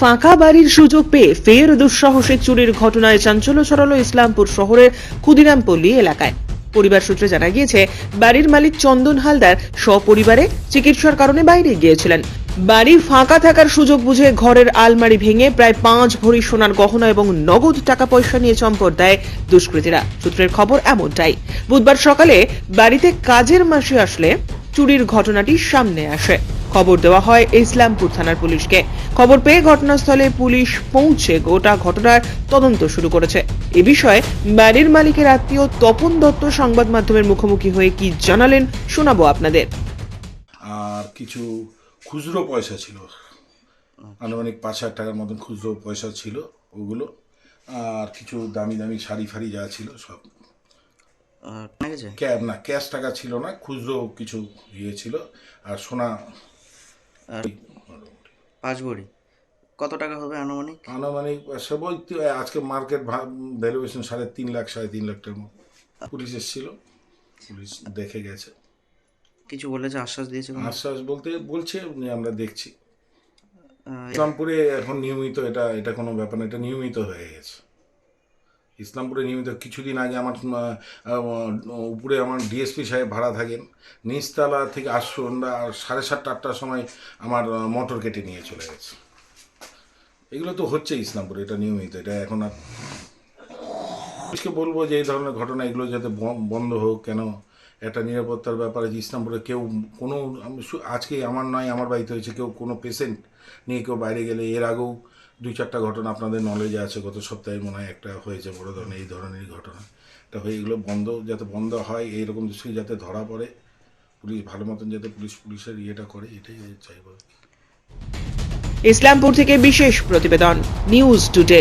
ফাঁকা বাড়ির সুযোগ পেয়ে ফের দুঃসাহসিক চুরির ঘটনায় চাঞ্চল্য ছড়ালো ইসলামপুর শহরের ক্ষুদিরামপল্লী এলাকায়। পরিবার সূত্রে জানা গিয়েছে, বাড়ির মালিক চন্দন হালদার সপরিবারে চিকিৎসার কারণে বাইরে গিয়েছিলেন। বাড়ি ফাঁকা থাকার সুযোগ বুঝে ঘরের আলমারি ভেঙে প্রায় পাঁচ ভরি সোনার গহনা এবং নগদ টাকা পয়সা নিয়ে চম্পট দেয় দুষ্কৃতীরা। সূত্রের খবর এমনটাই। বুধবার সকালে বাড়িতে কাজের মাসে আসলে চুরির ঘটনাটি সামনে আসে। খবর দেওয়া হয় ইসলামপুর থানার পুলিশকে। খবর পেয়ে ঘটনাস্থলে পুলিশ পৌঁছে গোটা ঘটনার তদন্ত শুরু করেছে। এ বিষয়ে বাড়ির মালিকের আত্মীয় তপন দত্ত সংবাদ মাধ্যমের মুখোমুখি হয়ে কি জানালেন শোনাবো আপনাদের। আর কিছু খুচরো পয়সা ছিল। আনুমানিক পাঁচ হাজার টাকার মতন খুচরো পয়সা ছিল ওগুলো। আর কিছু দামি দামি শাড়ি ফাড়ি যা ছিল সব। না ক্যাশ টাকা ছিল না খুচরো কিছু ইয়ে ছিল। আর সোনা আর পাঁচ ভরি কত টাকা হবে আনুমানিক? আনুমানিক সে বলতে আজকে মার্কেট ভ্যালুয়েশন সাড়ে তিন লাখ সাড়ে তিন লাখ টাকার মতো। পুলিশ এসেছিল পুলিশ দেখে গেছে। কিছু বলেছে আশ্বাস দিয়েছে আশ্বাস বলতে বলছে আমরা দেখছি। ইসলামপুরে এখন নিয়মিত এটা এটা কোনো ব্যাপার না এটা নিয়মিত হয়ে গেছে। ইসলামপুরে নিয়মিত কিছুদিন আগে আমার উপরে আমার ডিএসপি সাহেব ভাড়া থাকেন। নিচতলা থেকে আস সন্ধ্যা সাড়ে সাতটা, আটটার সময় আমার মোটর কেটে নিয়ে চলে গেছে। এগুলো তো হচ্ছে ইসলামপুরে, এটা নিয়মিত, এটা এখন আর বলব যে এই ধরনের ঘটনা, এগুলো যাতে বন্ধ হোক, কেন একটা নিরাপত্তার ব্যাপারে যে ইসলামপুরে কেউ কোনো আজকে আমার নয়, আমার বাড়িতে হয়েছে কেউ কোনো পেশেন্ট নিয়ে কেউ বাইরে গেলে। এর আগেও দুই চারটা ঘটনা আপনাদের নলেজে আছে, গত সপ্তাহে মনে হয় একটা হয়েছে, বড় ধরনের এই ধরনের ঘটনা। এটা হয়ে এগুলো বন্ধ, যাতে বন্ধ হয়, এইরকম দৃষ্টি যাতে ধরা পড়ে, পুলিশ ভালো মতন যাতে পুলিশ, পুলিশের ইয়েটা করে, এটাই চাইব ইসলামপুর থেকে বিশেষ প্রতিবেদন নিউজ টুডে